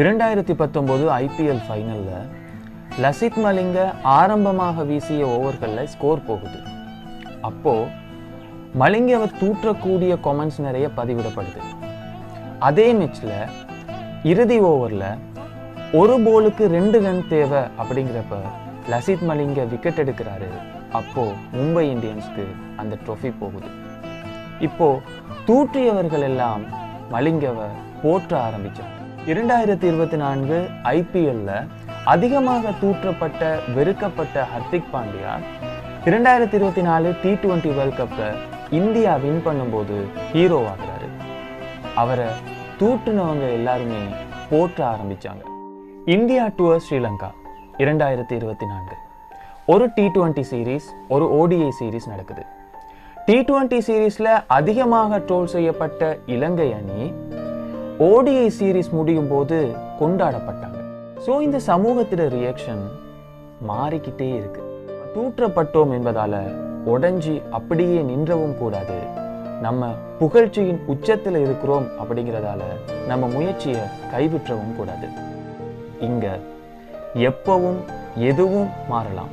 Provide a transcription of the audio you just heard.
இரண்டாயிரத்தி பத்தொம்போது ஐபிஎல் ஃபைனலில் லசித் மலிங்க ஆரம்பமாக வீசிய ஓவர்களில் ஸ்கோர் போகுது. அப்போது மலிங்கவை தூற்றக்கூடிய கொமெண்ட்ஸ் நிறைய பதிவிடப்படுது. அதே மேட்ச்சில் இறுதி ஓவரில் ஒரு போலுக்கு ரெண்டு ரன் தேவை அப்படிங்கிறப்ப லசித் மலிங்க விக்கெட் எடுக்கிறாரு. அப்போது மும்பை இந்தியன்ஸ்க்கு அந்த ட்ரோஃபி போகுது. இப்போது தூற்றியவர்கள் எல்லாம் மலிங்கவை போற்ற ஆரம்பித்தாங்க இரண்டாயிரத்தி இருபத்தி நான்கு ஐபிஎல்ல அதிகமாக தூற்றப்பட்ட வெறுக்கப்பட்ட ஹர்திக் பாண்டியா இரண்டாயிரத்தி இருபத்தி நாலு டி டுவெண்ட்டி வேர்ல்ட் கப்பை இந்தியா வின் பண்ணும்போது ஹீரோ ஆகிறாரு. அவரை தூற்றுனவங்க எல்லாருமே போற்ற ஆரம்பிச்சாங்க. இந்தியா டூர் ஸ்ரீலங்கா இரண்டாயிரத்தி இருபத்தி நான்கு. ஒரு டி டுவெண்ட்டி சீரீஸ் ஒரு ஓடிஐ சீரீஸ் நடக்குது. டி டுவெண்ட்டி சீரீஸில் அதிகமாக ட்ரோல் செய்யப்பட்ட இலங்கை அணி ஓடிஐ சீரீஸ் முடியும் போது கொண்டாடப்பட்டாங்க. ஸோ இந்த சமூகத்தில் ரியாக்ஷன் மாறிக்கிட்டே இருக்கு. தூற்றப்பட்டோம் என்பதால உடஞ்சி அப்படியே நின்றவும் கூடாது. நம்ம புகழ்ச்சியின் உச்சத்தில் இருக்கிறோம் அப்படிங்கிறதால நம்ம முயற்சியை கைவிற்றவும் கூடாது. இங்க எப்பவும் எதுவும் மாறலாம்.